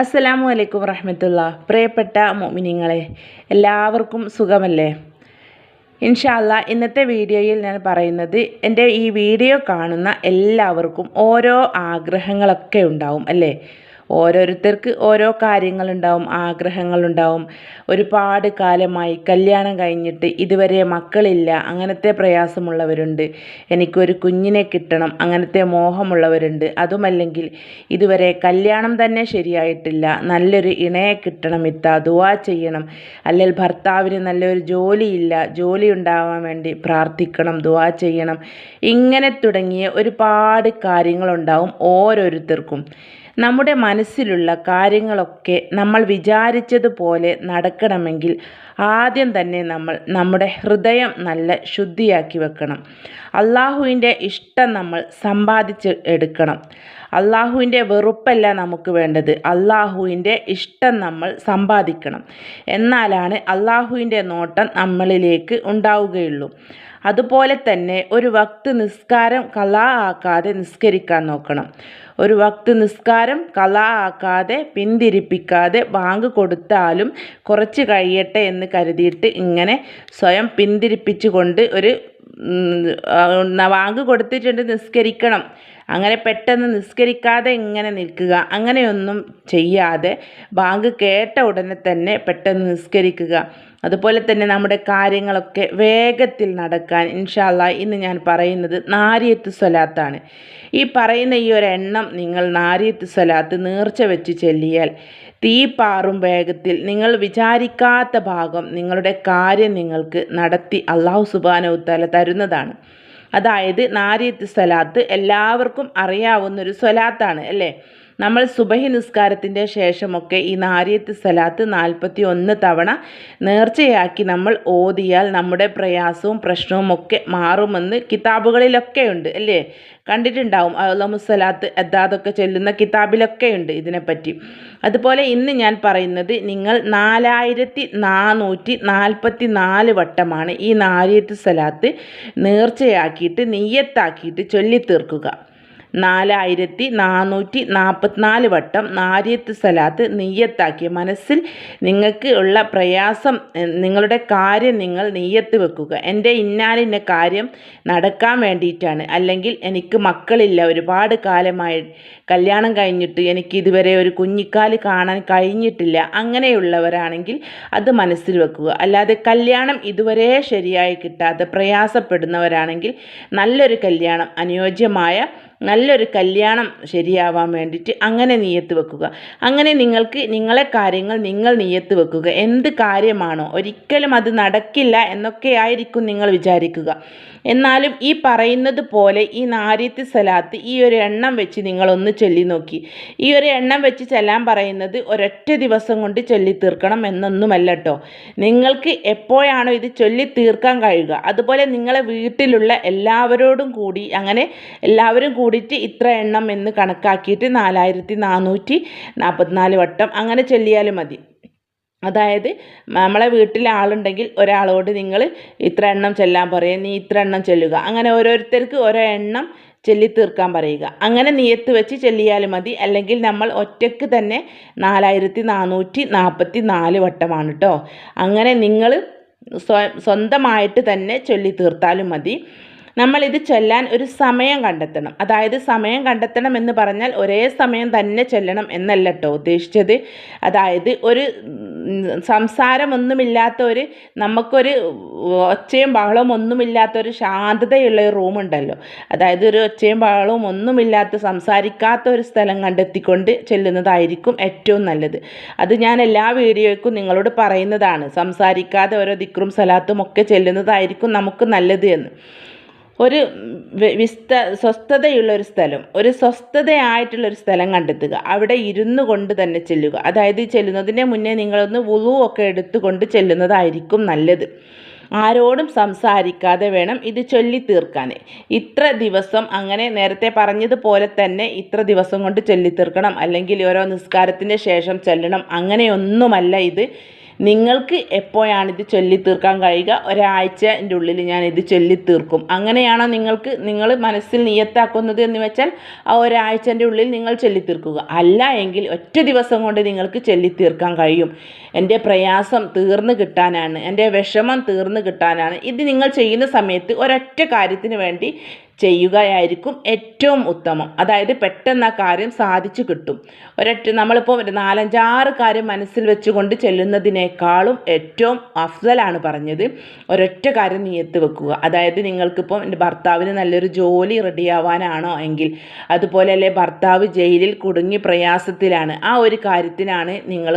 അസ്സലാമു അലൈക്കും വറഹമത്തുള്ള. പ്രിയപ്പെട്ട മോമിനിങ്ങളെ എല്ലാവർക്കും സുഖമല്ലേ? ഇൻഷാല്ല ഇന്നത്തെ വീഡിയോയിൽ ഞാൻ പറയുന്നത് എന്റെ ഈ വീഡിയോ കാണുന്ന എല്ലാവർക്കും ഓരോ ആഗ്രഹങ്ങളൊക്കെ ഉണ്ടാവും അല്ലേ? ഓരോരുത്തർക്ക് ഓരോ കാര്യങ്ങളുണ്ടാവും ആഗ്രഹങ്ങളുണ്ടാവും. ഒരുപാട് കാലമായി കല്യാണം കഴിഞ്ഞിട്ട് ഇതുവരെ മക്കളില്ല. അങ്ങനത്തെ പ്രയാസമുള്ളവരുണ്ട്. എനിക്കൊരു കുഞ്ഞിനെ കിട്ടണം. അങ്ങനത്തെ മോഹമുള്ളവരുണ്ട്. അതുമല്ലെങ്കിൽ ഇതുവരെ കല്യാണം തന്നെ ശരിയായിട്ടില്ല. നല്ലൊരു ഇണയെ കിട്ടണം ഇത്ത ദുവാ ചെയ്യണം. അല്ലെങ്കിൽ ഭർത്താവിന് നല്ലൊരു ജോലിയില്ല. ജോലി ഉണ്ടാവാൻ വേണ്ടി പ്രാർത്ഥിക്കണം ദുവാ ചെയ്യണം. ഇങ്ങനെ തുടങ്ങിയ ഒരുപാട് കാര്യങ്ങളുണ്ടാവും ഓരോരുത്തർക്കും. നമ്മുടെ മനസ്സിലുള്ള കാര്യങ്ങളൊക്കെ നമ്മൾ വിചാരിച്ചതുപോലെ നടക്കണമെങ്കിൽ ആദ്യം തന്നെ നമ്മൾ നമ്മുടെ ഹൃദയം നല്ല ശുദ്ധിയാക്കി വെക്കണം. അള്ളാഹുവിന്റെ ഇഷ്ടം നമ്മൾ സമ്പാദിച്ച് എടുക്കണം. അള്ളാഹുവിന്റെ വെറുപ്പല്ല നമുക്ക് വേണ്ടത്. അള്ളാഹുവിന്റെ ഇഷ്ടം നമ്മൾ സമ്പാദിക്കണം. എന്നാലാണ് അള്ളാഹുവിന്റെ നോട്ടം നമ്മളിലേക്ക് ഉണ്ടാവുകയുള്ളൂ. അതുപോലെ തന്നെ ഒരു വക്ത് നിസ്കാരം കലാ ആക്കാതെ നിസ്കരിക്കാൻ നോക്കണം. ഒരു വക്ത് നിസ്കാരം കലാ ആക്കാതെ പിന്തിരിപ്പിക്കാതെ ബാങ്ക് കൊടുത്താലും കുറച്ച് കഴിയട്ടെ എന്ന് കരുതിയിട്ട് ഇങ്ങനെ സ്വയം പിന്തിരിപ്പിച്ചുകൊണ്ട് ഒരു വാങ്ക് കൊടുത്തിട്ടുണ്ട് നിസ്കരിക്കണം. അങ്ങനെ പെട്ടെന്ന് നിസ്കരിക്കാതെ ഇങ്ങനെ നിൽക്കുക. അങ്ങനെയൊന്നും ചെയ്യാതെ ബാങ്ക് കേട്ട ഉടനെ തന്നെ പെട്ടെന്ന് നിസ്കരിക്കുക. അതുപോലെ തന്നെ നമ്മുടെ കാര്യങ്ങളൊക്കെ വേഗത്തിൽ നടക്കാൻ ഇൻഷാല്ല ഇന്ന് ഞാൻ പറയുന്നത് നാരിയത്ത് സ്വലാത്താണ്. ഈ പറയുന്ന ഈ ഒരു എണ്ണം നിങ്ങൾ നാരിയത്ത് സ്വലാത്ത് നീർച്ച വെച്ച് ചെല്ലിയാൽ തീ പാറും വേഗത്തിൽ നിങ്ങൾ വിചാരിക്കാത്ത ഭാഗം നിങ്ങളുടെ കാര്യം നിങ്ങൾക്ക് നടത്തി അള്ളാഹു സുബാനവുത്താല തരുന്നതാണ്. അതായത് നാരിയത്ത് സ്വലാത്ത് എല്ലാവർക്കും അറിയാവുന്നൊരു സ്വലാത്താണ് അല്ലേ? നമ്മൾ സുബഹി നിസ്കാരത്തിന്റെ ശേഷമൊക്കെ ഈ നാരിയത്ത് സലാത്ത് നാൽപ്പത്തി ഒന്ന് തവണ നേർച്ചയാക്കി നമ്മൾ ഓതിയാൽ നമ്മുടെ പ്രയാസവും പ്രശ്നവും ഒക്കെ മാറുമെന്ന് കിതാബുകളിലൊക്കെ ഉണ്ട് അല്ലേ? കണ്ടിട്ടുണ്ടാവും. അള്ളമുസലാത്ത് അദ്ദാദൊക്കെ ചെല്ലുന്ന കിതാബിലൊക്കെ ഉണ്ട് ഇതിനെപ്പറ്റി. അതുപോലെ ഇന്ന് ഞാൻ പറയുന്നത് നിങ്ങൾ നാലായിരത്തി നാനൂറ്റി നാൽപ്പത്തി നാല് വട്ടമാണ് ഈ നാരിയത്ത് സലാത്ത് നേർച്ചയാക്കിയിട്ട് നെയ്യത്താക്കിയിട്ട് ചൊല്ലിത്തീർക്കുക. നാലായിരത്തി നാനൂറ്റി നാൽപ്പത്തിനാല് വട്ടം നാരിയത്ത് സലാത്ത് നെയ്യത്താക്കി. മനസ്സിൽ നിങ്ങൾക്ക് ഉള്ള പ്രയാസം നിങ്ങളുടെ കാര്യം നിങ്ങൾ നെയ്യത്ത് വെക്കുക. എന്റെ ഇന്നാലിന്ന കാര്യം നടക്കാൻ വേണ്ടിയിട്ടാണ്. അല്ലെങ്കിൽ എനിക്ക് മക്കളില്ല. ഒരുപാട് കാലമായി കല്യാണം കഴിഞ്ഞിട്ട് എനിക്ക് ഇതുവരെ ഒരു കുഞ്ഞിക്കാൽ കാണാൻ കഴിഞ്ഞിട്ടില്ല. അങ്ങനെയുള്ളവരാണെങ്കിൽ അത് മനസ്സിൽ വെക്കുക. അല്ലാതെ കല്യാണം ഇതുവരെ ശരിയായി കിട്ടാതെ പ്രയാസപ്പെടുന്നവരാണെങ്കിൽ നല്ലൊരു കല്യാണം അനുയോജ്യമായ നല്ലൊരു കല്യാണം ശരിയാവാൻ വേണ്ടിയിട്ട് അങ്ങനെ നീയത്ത് വെക്കുക. അങ്ങനെ നിങ്ങൾക്ക് നിങ്ങളെ കാര്യങ്ങൾ നിങ്ങൾ നീയത്ത് വെക്കുക. എന്ത് കാര്യമാണോ ഒരിക്കലും അത് നടക്കില്ല എന്നൊക്കെ ആയിരിക്കും നിങ്ങൾ വിചാരിക്കുക. എന്നാലും ഈ പറയുന്നത് പോലെ ഈ നാരിയത്ത് സലാത്ത് ഈ ഒരു എണ്ണം വെച്ച് നിങ്ങളൊന്ന് ചൊല്ലി നോക്കി. ഈ ഒരു എണ്ണം വെച്ച് ചെല്ലാൻ പറയുന്നത് ഒരൊറ്റ ദിവസം കൊണ്ട് ചൊല്ലി തീർക്കണം എന്നൊന്നുമല്ല കേട്ടോ നിങ്ങൾക്ക് എപ്പോഴാണോ ഇത് ചൊല്ലി തീർക്കാൻ കഴിയുക. അതുപോലെ നിങ്ങളെ വീട്ടിലുള്ള എല്ലാവരോടും കൂടി അങ്ങനെ എല്ലാവരും കൂടിയിട്ട് ഇത്ര എണ്ണം എന്ന് കണക്കാക്കിയിട്ട് നാലായിരത്തി നാനൂറ്റി നാൽപ്പത്തിനാല് വട്ടം അങ്ങനെ ചൊല്ലിയാൽ മതി. അതായത് നമ്മളെ വീട്ടിൽ ആളുണ്ടെങ്കിൽ ഒരാളോട് നിങ്ങൾ ഇത്ര എണ്ണം ചെല്ലാൻ പറയുക നീ ഇത്ര എണ്ണം ചെല്ലുക. അങ്ങനെ ഓരോരുത്തർക്ക് ഓരോ എണ്ണം ചൊല്ലി തീർക്കാൻ പറയുക. അങ്ങനെ നിയത്ത് വെച്ച് ചെല്ലിയാലും മതി. അല്ലെങ്കിൽ നമ്മൾ ഒറ്റയ്ക്ക് തന്നെ നാലായിരത്തി നാനൂറ്റി നാൽപ്പത്തി നാല് വട്ടമാണ് കേട്ടോ അങ്ങനെ നിങ്ങൾ സ്വന്തമായിട്ട് തന്നെ ചൊല്ലി തീർത്താലും മതി. നമ്മളിത് ചൊല്ലാൻ ഒരു സമയം കണ്ടെത്തണം. അതായത് സമയം കണ്ടെത്തണം എന്ന് പറഞ്ഞാൽ ഒരേ സമയം തന്നെ ചൊല്ലണം എന്നല്ല കേട്ടോ ഉദ്ദേശിച്ചത്. അതായത് ഒരു സംസാരമൊന്നുമില്ലാത്ത ഒരു നമുക്കൊരു ഒച്ചയും ബഹളവും ഒന്നുമില്ലാത്ത ഒരു ശാന്തതയുള്ള ഒരു റൂമുണ്ടല്ലോ അതായത് ഒരു ഒച്ചയും ബഹളവും ഒന്നുമില്ലാത്ത സംസാരിക്കാത്ത ഒരു സ്ഥലം കണ്ടെത്തിക്കൊണ്ട് ചെല്ലുന്നതായിരിക്കും ഏറ്റവും നല്ലത്. അത് ഞാൻ എല്ലാ വീഡിയോയ്ക്കും നിങ്ങളോട് പറയുന്നതാണ്. സംസാരിക്കാതെ ഓരോ ദിക്റും സലാത്തും ഒക്കെ ചെല്ലുന്നതായിരിക്കും നമുക്ക് നല്ലത് എന്ന്. ഒരു വിസ്ത സ്വസ്ഥതയുള്ള ഒരു സ്ഥലം ഒരു സ്വസ്ഥതയായിട്ടുള്ള ഒരു സ്ഥലം കണ്ടെത്തുക. അവിടെ ഇരുന്നു കൊണ്ട് തന്നെ ചെല്ലുക. അതായത് ചെല്ലുന്നതിന് മുന്നേ നിങ്ങളൊന്ന് വുളുവൊക്കെ എടുത്തുകൊണ്ട് ചെല്ലുന്നതായിരിക്കും നല്ലത്. ആരോടും സംസാരിക്കാതെ വേണം ഇത് ചൊല്ലി തീർക്കാൻ ഇത്ര ദിവസം അങ്ങനെ നേരത്തെ പറഞ്ഞതുപോലെ തന്നെ ഇത്ര ദിവസം കൊണ്ട് ചൊല്ലി തീർക്കണം അല്ലെങ്കിൽ ഓരോ നിസ്കാരത്തിന്റെ ശേഷം ചെല്ലണം. അങ്ങനെയൊന്നുമല്ല ഇത്. നിങ്ങൾക്ക് എപ്പോഴാണിത് ചൊല്ലി തീർക്കാൻ കഴിയുക? ഒരാഴ്ചന്റെ ഉള്ളിൽ ഞാൻ ഇത് ചൊല്ലി തീർക്കും അങ്ങനെയാണോ നിങ്ങൾക്ക് നിങ്ങൾ മനസ്സിൽ നിയത്താക്കുന്നത് എന്ന് വെച്ചാൽ ആ ഒരാഴ്ചന്റെ ഉള്ളിൽ നിങ്ങൾ ചൊല്ലി തീർക്കുക അല്ല എങ്കിൽ ഒറ്റ ദിവസം കൊണ്ട് നിങ്ങൾക്ക് ചൊല്ലി തീർക്കാൻ കഴിയും. എന്റെ പ്രയാസം തീർന്നു കിട്ടാനാണ്. എന്റെ വിഷമം തീർന്നു കിട്ടാനാണ്. ഇത് നിങ്ങൾ ചെയ്യുന്ന സമയത്ത് ഒരൊറ്റ കാര്യത്തിന് വേണ്ടി ചെയ്യുകയായിരിക്കും ഏറ്റവും ഉത്തമം. അതായത് പെട്ടെന്ന് ആ കാര്യം സാധിച്ചു കിട്ടും. ഒരൊറ്റ നമ്മളിപ്പോൾ ഒരു നാലഞ്ചാറ് കാര്യം മനസ്സിൽ വെച്ചുകൊണ്ട് ചെല്ലുന്നതിനേക്കാളും ഏറ്റവും അഫ്സലാണ് പറഞ്ഞത്. ഒരൊറ്റ കാര്യം നീയത്ത് വെക്കുക. അതായത് നിങ്ങൾക്കിപ്പോൾ എന്റെ ഭർത്താവിന് നല്ലൊരു ജോലി റെഡിയാവാനാണോ എങ്കിൽ അതുപോലെ അല്ലേ ഭർത്താവ് ജയിലിൽ കുടുങ്ങി പ്രയാസത്തിലാണ്. ആ ഒരു കാര്യത്തിനാണ് നിങ്ങൾ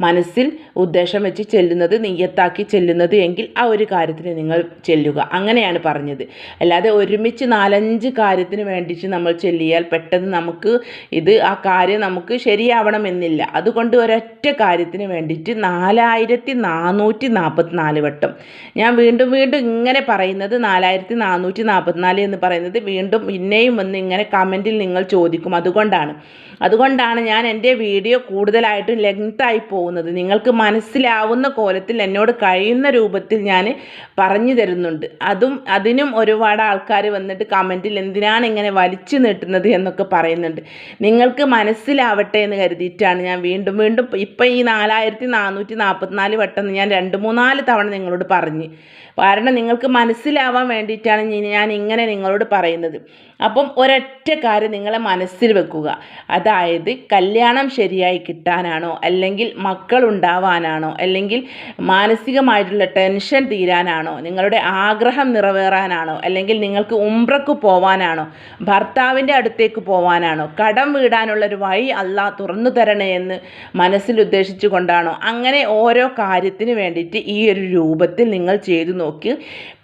മനസ്സിൽ ഉദ്ദേശം വെച്ച് ചെല്ലുന്നത് നീയത്താക്കി ചെല്ലുന്നത് എങ്കിൽ ആ ഒരു കാര്യത്തിന് നിങ്ങൾ ചെല്ലുക. അങ്ങനെയാണ് പറഞ്ഞത്. അല്ലാതെ ഒരുമിച്ച് നാലഞ്ച് കാര്യത്തിന് വേണ്ടിയിട്ട് നമ്മൾ ചെല്ലിയാൽ പെട്ടെന്ന് നമുക്ക് ഇത് ആ കാര്യം നമുക്ക് ശരിയാവണമെന്നില്ല. അതുകൊണ്ട് ഒരൊറ്റ കാര്യത്തിന് വേണ്ടിയിട്ട് നാലായിരത്തി നാനൂറ്റി നാൽപ്പത്തിനാല് വട്ടം. ഞാൻ വീണ്ടും വീണ്ടും ഇങ്ങനെ പറയുന്നത് നാലായിരത്തി നാനൂറ്റി നാൽപ്പത്തിനാല് എന്ന് പറയുന്നത് വീണ്ടും പിന്നെയും വന്ന് ഇങ്ങനെ കമന്റിൽ നിങ്ങൾ ചോദിക്കും. അതുകൊണ്ടാണ്. അതുകൊണ്ടാണ് ഞാൻ എന്റെ വീഡിയോ കൂടുതലായിട്ടും ലെങ്തായി പോകുന്നത്. നിങ്ങൾക്ക് മനസ്സിലാവുന്ന കോലത്തിൽ എന്നോട് കഴിയുന്ന രൂപത്തിൽ ഞാൻ പറഞ്ഞു തരുന്നുണ്ട്. അതും അതിനും ഒരുപാട് ആൾക്കാർ വന്നിട്ട് കമന്റിൽ എന്തിനാണ് ഇങ്ങനെ വലിച്ചു നീട്ടുന്നത് എന്നൊക്കെ പറയുന്നുണ്ട്. നിങ്ങൾക്ക് മനസ്സിലാവട്ടെ എന്ന് കരുതിയിട്ടാണ് ഞാൻ വീണ്ടും വീണ്ടും ഇപ്പം ഈ നാലായിരത്തി നാനൂറ്റി നാൽപ്പത്തിനാല് വട്ടം ഞാൻ രണ്ട് മൂന്നാൽ തവണ നിങ്ങളോട് പറഞ്ഞ്. കാരണം നിങ്ങൾക്ക് മനസ്സിലാവാൻ വേണ്ടിയിട്ടാണ് ഞാൻ ഇങ്ങനെ നിങ്ങളോട് പറയുന്നത്. അപ്പം ഒരൊറ്റ കാര്യം നിങ്ങളെ മനസ്സിൽ വെക്കുക. അതായത് കല്യാണം ശരിയായി കിട്ടാനാണോ അല്ലെങ്കിൽ മക്കൾ ഉണ്ടാവാനാണോ അല്ലെങ്കിൽ മാനസികമായിട്ടുള്ള ടെൻഷൻ തീരാനാണോ നിങ്ങളുടെ ആഗ്രഹം നിറവേറാനാണോ അല്ലെങ്കിൽ നിങ്ങൾക്ക് ഉംറക്ക് പോവാനാണോ? ഭർത്താവിന്റെ അടുത്തേക്ക് പോവാനാണോ? കടം വീടാനുള്ളൊരു വഴി അല്ല തുറന്നു തരണേ എന്ന് മനസ്സിൽ ഉദ്ദേശിച്ചു കൊണ്ടാണോ അങ്ങനെ ഓരോ കാര്യത്തിന് വേണ്ടിയിട്ട് ഈ ഒരു രൂപത്തിൽ നിങ്ങൾ ചെയ്തു നോക്കി.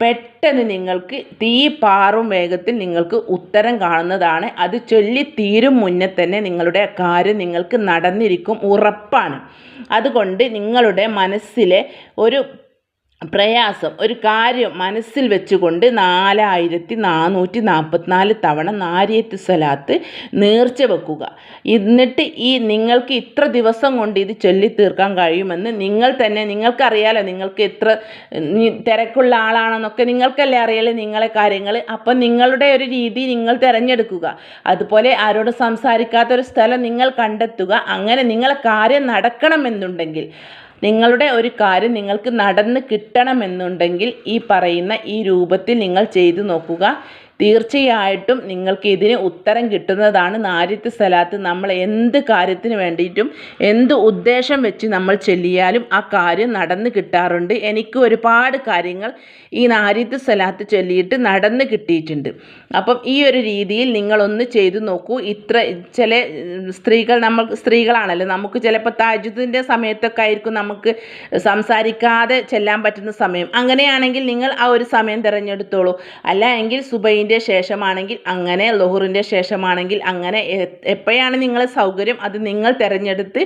പെട്ടെന്ന് നിങ്ങൾക്ക് തീ പാറും വേഗത്തിൽ നിങ്ങൾക്ക് ഉത്തരം കാണുന്നതാണ്. അത് ചൊല്ലി തീരും മുന്നേ തന്നെ നിങ്ങളുടെ കാര്യം നിങ്ങൾക്ക് നടന്നിരിക്കും ഉറപ്പാണ്. അതുകൊണ്ട് നിങ്ങളുടെ മനസ്സിലെ ഒരു പ്രയാസം. ഒരു കാര്യം മനസ്സിൽ വെച്ചുകൊണ്ട് നാലായിരത്തി നാനൂറ്റി നാൽപ്പത്തിനാല് തവണ നാരിയത്ത് സ്വലാത്ത് നേർച്ച വെക്കുക. എന്നിട്ട് ഈ നിങ്ങൾക്ക് ഇത്ര ദിവസം കൊണ്ട് ഇത് ചൊല്ലി തീർക്കാൻ കഴിയുമെന്ന് നിങ്ങൾ തന്നെ നിങ്ങൾക്കറിയാലോ നിങ്ങൾക്ക് എത്ര തിരക്കുള്ള ആളാണെന്നൊക്കെ നിങ്ങൾക്കല്ലേ അറിയാലോ നിങ്ങളെ കാര്യങ്ങൾ അപ്പം നിങ്ങളുടെ ഒരു രീതി നിങ്ങൾ തിരഞ്ഞെടുക്കുക. അതുപോലെ ആരോട് സംസാരിക്കാത്തൊരു സ്ഥലം നിങ്ങൾ കണ്ടെത്തുക. അങ്ങനെ നിങ്ങളെ കാര്യം നടക്കണമെന്നുണ്ടെങ്കിൽ നിങ്ങളുടെ ഒരു കാര്യം നിങ്ങൾക്ക് നടന്ന് കിട്ടണമെന്നുണ്ടെങ്കിൽ ഈ പറയുന്ന ഈ രൂപത്തിൽ നിങ്ങൾ ചെയ്തു നോക്കുക. തീർച്ചയായിട്ടും നിങ്ങൾക്ക് ഇതിന് ഉത്തരം കിട്ടുന്നതാണ് നാരിത്ത് സ്ഥലത്ത് നമ്മൾ എന്ത് കാര്യത്തിന് വേണ്ടിയിട്ടും എന്ത് ഉദ്ദേശം വെച്ച് നമ്മൾ ചെല്ലിയാലും ആ കാര്യം നടന്നു കിട്ടാറുണ്ട്. എനിക്ക് ഒരുപാട് കാര്യങ്ങൾ ഈ നാരിത്ത് സ്ഥലത്ത് ചൊല്ലിയിട്ട് നടന്ന് കിട്ടിയിട്ടുണ്ട്. അപ്പം ഈ ഒരു രീതിയിൽ നിങ്ങളൊന്ന് ചെയ്തു നോക്കൂ. ഇത്ര ചില സ്ത്രീകൾ നമ്മൾ സ്ത്രീകളാണല്ലോ. നമുക്ക് ചിലപ്പോൾ താജുദിന്റെ സമയത്തൊക്കെ ആയിരിക്കും നമുക്ക് സംസാരിക്കാതെ ചെല്ലാൻ പറ്റുന്ന സമയം. അങ്ങനെയാണെങ്കിൽ നിങ്ങൾ ആ ഒരു സമയം തിരഞ്ഞെടുത്തോളൂ. അല്ല എങ്കിൽ സുബൈന്റെ ശേഷമാണെങ്കിൽ അങ്ങനെ ലൊഹറിന്റെ ശേഷമാണെങ്കിൽ അങ്ങനെ. എപ്പോഴാണ് നിങ്ങൾ സൗകര്യം? അത് നിങ്ങൾ തിരഞ്ഞെടുത്ത്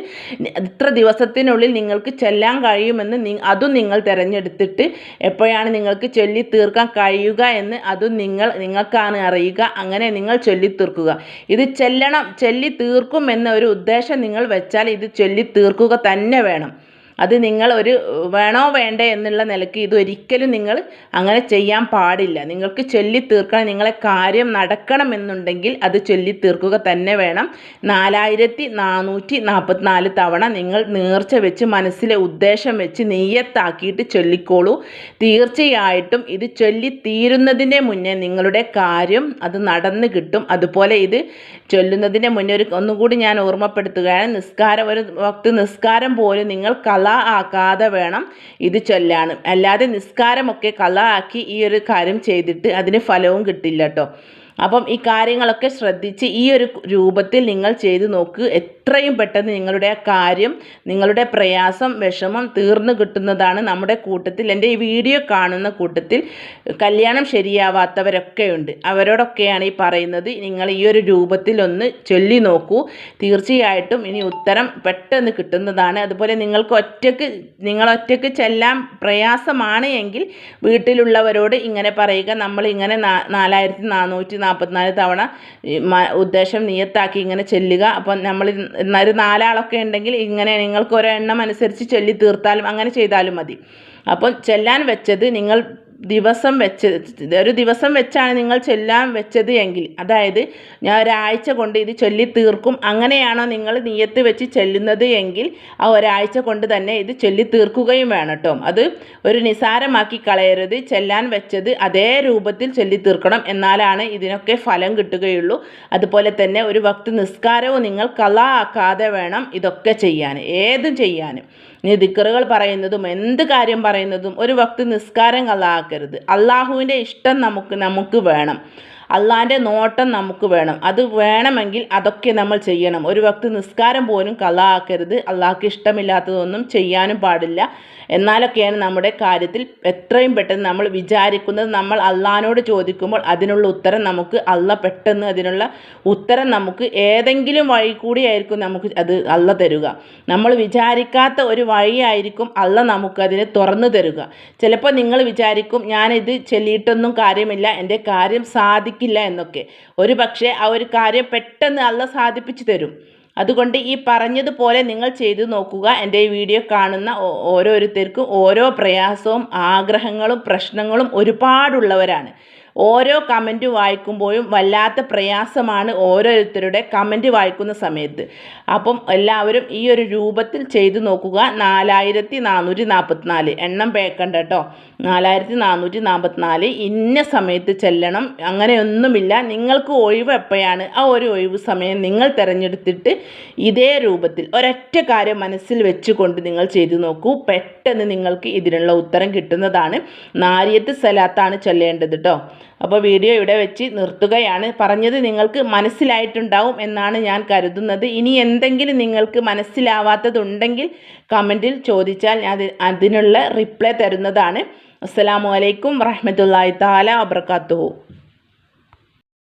ഇത്ര ദിവസത്തിനുള്ളിൽ നിങ്ങൾക്ക് ചെല്ലാൻ കഴിയുമെന്ന് അതും നിങ്ങൾ തിരഞ്ഞെടുത്തിട്ട് എപ്പോഴാണ് നിങ്ങൾക്ക് ചൊല്ലി തീർക്കാൻ കഴിയുക എന്ന് അതും നിങ്ങൾ നിങ്ങൾക്കാണ് അറിയുക. അങ്ങനെ നിങ്ങൾ ചൊല്ലി തീർക്കുക. ഇത് ചെല്ലണം ചൊല്ലി തീർക്കും എന്നൊരു ഉദ്ദേശം നിങ്ങൾ വെച്ചാൽ ഇത് ചൊല്ലി തീർക്കുക തന്നെ വേണം. അത് നിങ്ങൾ ഒരു വേണോ വേണ്ടേ എന്നുള്ള നിലയ്ക്ക് ഇതൊരിക്കലും നിങ്ങൾ അങ്ങനെ ചെയ്യാൻ പാടില്ല. നിങ്ങൾക്ക് ചൊല്ലി തീർക്കണം നിങ്ങളെ കാര്യം നടക്കണമെന്നുണ്ടെങ്കിൽ അത് ചൊല്ലി തീർക്കുക തന്നെ വേണം. നാലായിരത്തി നാനൂറ്റി നാൽപ്പത്തിനാല് തവണ നിങ്ങൾ നേർച്ച വെച്ച് മനസ്സിലെ ഉദ്ദേശം വെച്ച് നെയ്യത്താക്കിയിട്ട് ചൊല്ലിക്കോളൂ. തീർച്ചയായിട്ടും ഇത് ചൊല്ലി തീരുന്നതിന്റെ മുന്നേ നിങ്ങളുടെ കാര്യം അത് നടന്നു കിട്ടും. അതുപോലെ ഇത് ചൊല്ലുന്നതിന്റെ മുന്നേ ഒരു ഒന്നുകൂടി ഞാൻ ഓർമ്മപ്പെടുത്തുകയാണ്. നിസ്കാരം ഒരു ഭക്തി നിസ്കാരം പോലും നിങ്ങൾ കല ആക്കാതെ വേണം ഇത് ചൊല്ലാനും. അല്ലാതെ നിസ്കാരമൊക്കെ കല ആക്കി ഈ ഒരു കാര്യം ചെയ്തിട്ട് അതിന് ഫലവും കിട്ടില്ല കേട്ടോ അപ്പം ഈ കാര്യങ്ങളൊക്കെ ശ്രദ്ധിച്ച് ഈ ഒരു രൂപത്തിൽ നിങ്ങൾ ചെയ്തു നോക്ക്. എത്രയും പെട്ടെന്ന് നിങ്ങളുടെ കാര്യം നിങ്ങളുടെ പ്രയാസം വിഷമം തീർന്നു കിട്ടുന്നതാണ് നമ്മുടെ കൂട്ടത്തിൽ. എന്റെ ഈ വീഡിയോ കാണുന്ന കൂട്ടത്തിൽ കല്യാണം ശരിയാവാത്തവരൊക്കെ ഉണ്ട് അവരോടൊക്കെയാണ് ഈ പറയുന്നത്. നിങ്ങൾ ഈ ഒരു രൂപത്തിൽ ഒന്ന് ചൊല്ലി നോക്കൂ. തീർച്ചയായിട്ടും ഇനി ഉത്തരം പെട്ടെന്ന് കിട്ടുന്നതാണ്. അതുപോലെ നിങ്ങൾക്ക് ഒറ്റയ്ക്ക് നിങ്ങൾ ഒറ്റയ്ക്ക് ചെല്ലാൻ പ്രയാസമാണ് എങ്കിൽ വീട്ടിലുള്ളവരോട് ഇങ്ങനെ പറയുക. നമ്മൾ ഇങ്ങനെ നാലായിരത്തി നാനൂറ്റി നാൽപ്പത്തിനാല് തവണ ഉദ്ദേശം നിയത്താക്കി ഇങ്ങനെ ചെല്ലുക. അപ്പം നമ്മൾ ഒരു നാലാളൊക്കെ ഉണ്ടെങ്കിൽ ഇങ്ങനെ നിങ്ങൾക്ക് ഒരെണ്ണം അനുസരിച്ച് ചൊല്ലി തീർത്താലും അങ്ങനെ ചെയ്താലും മതി. അപ്പം ചെല്ലാൻ വെച്ചത് നിങ്ങൾ ദിവസം വെച്ച് ഒരു ദിവസം വെച്ചാണ് നിങ്ങൾ ചൊല്ലാൻ വെച്ചത് എങ്കിൽ. അതായത് ഞാൻ ഒരാഴ്ച കൊണ്ട് ഇത് ചൊല്ലി തീർക്കും. അങ്ങനെയാണോ നിങ്ങൾ നീയത്ത് വെച്ച് ചൊല്ലുന്നത് എങ്കിൽ ആ ഒരാഴ്ച കൊണ്ട് തന്നെ ഇത് ചൊല്ലി തീർക്കുകയും വേണം കേട്ടോ അത് ഒരു നിസാരമാക്കി കളയരുത്. ചെല്ലാൻ വെച്ചത് അതേ രൂപത്തിൽ ചൊല്ലി തീർക്കണം. എന്നാലാണ് ഇതിനൊക്കെ ഫലം കിട്ടുകയുള്ളൂ. അതുപോലെ തന്നെ ഒരു ഭക്തി നിസ്കാരവും നിങ്ങൾ കലാ ആക്കാതെ വേണം ഇതൊക്കെ ചെയ്യാൻ. ഏതും ചെയ്യാനും. ഇനി ദിക്കറുകൾ പറയുന്നതും എന്ത് കാര്യം പറയുന്നതും ഒരു വക്ത് നിസ്കാരം കളാക്കരുത് അള്ളാഹുവിന്റെ ഇഷ്ടം നമുക്ക് നമുക്ക് വേണം. അള്ളാന്റെ നോട്ടം നമുക്ക് വേണം. അത് വേണമെങ്കിൽ അതൊക്കെ നമ്മൾ ചെയ്യണം. ഒരു വക്ത് നിസ്കാരം പോലും കലാക്കരുത്. അള്ളാഹ്ക്ക് ഇഷ്ടമില്ലാത്തതൊന്നും ചെയ്യാനും പാടില്ല. എന്നാലൊക്കെയാണ് നമ്മുടെ കാര്യത്തിൽ എത്രയും പെട്ടെന്ന് നമ്മൾ വിചാരിക്കുന്നത്. നമ്മൾ അള്ളഹാനോട് ചോദിക്കുമ്പോൾ അതിനുള്ള ഉത്തരം നമുക്ക് അള്ള പെട്ടെന്ന് അതിനുള്ള ഉത്തരം നമുക്ക് ഏതെങ്കിലും വഴി കൂടിയായിരിക്കും നമുക്ക് അത് അള്ള തരുക. നമ്മൾ വിചാരിക്കാത്ത ഒരു വഴിയായിരിക്കും അള്ള നമുക്കതിനെ തുറന്നു തരുക. ചിലപ്പോൾ നിങ്ങൾ വിചാരിക്കും ഞാനിത് ചെല്ലിയിട്ടൊന്നും കാര്യമില്ല. എന്റെ കാര്യം സാധിക്കില്ല എന്നൊക്കെ. ഒരു പക്ഷേ ആ ഒരു കാര്യം പെട്ടെന്ന് അള്ള സാധിപ്പിച്ചു തരും. അതുകൊണ്ട് ഈ പറഞ്ഞതുപോലെ നിങ്ങൾ ചെയ്തു നോക്കുക. എന്റെ ഈ വീഡിയോ കാണുന്ന ഓരോരുത്തർക്കും ഓരോ പ്രയാസവും ആഗ്രഹങ്ങളും പ്രശ്നങ്ങളും ഒരുപാടുള്ളവരാണ്. ഓരോ കമന്റ് വായിക്കുമ്പോഴും വല്ലാത്ത പ്രയാസമാണ് ഓരോരുത്തരുടെ കമന്റ് വായിക്കുന്ന സമയത്ത്. അപ്പം എല്ലാവരും ഈ ഒരു രൂപത്തിൽ ചെയ്തു നോക്കുക. നാലായിരത്തി നാനൂറ്റി നാൽപ്പത്തിനാല് എണ്ണം പേക്കണ്ട കേട്ടോ. നാലായിരത്തി നാനൂറ്റി നാൽപ്പത്തിനാല് ഇന്ന സമയത്ത് ചെല്ലണം. അങ്ങനെയൊന്നുമില്ല. നിങ്ങൾക്ക് ഒഴിവ് എപ്പോഴാണ്? ആ ഒരു ഒഴിവ് സമയം നിങ്ങൾ തിരഞ്ഞെടുത്തിട്ട് ഇതേ രൂപത്തിൽ ഒരൊറ്റ കാര്യം മനസ്സിൽ വെച്ചുകൊണ്ട് നിങ്ങൾ ചെയ്തു നോക്കൂ. പെട്ടെന്ന് നിങ്ങൾക്ക് ഇതിനുള്ള ഉത്തരം കിട്ടുന്നതാണ്. നാരിയത്ത് സലാത്താണ് ചൊല്ലേണ്ടത് കേട്ടോ. അപ്പോൾ വീഡിയോ ഇവിടെ വെച്ച് നിർത്തുകയാണ്. പറഞ്ഞത് നിങ്ങൾക്ക് മനസ്സിലായിട്ടുണ്ടാവും എന്നാണ് ഞാൻ കരുതുന്നത്. ഇനി എന്തെങ്കിലും നിങ്ങൾക്ക് മനസ്സിലാവാത്തതുണ്ടെങ്കിൽ കമന്റിൽ ചോദിച്ചാൽ ഞാൻ അത് അതിനുള്ള റിപ്ലൈ തരുന്നതാണ്. അസ്സലാമു അലൈക്കും വറഹമത്തല്ലാ താല വബർക്കാത്തുഹു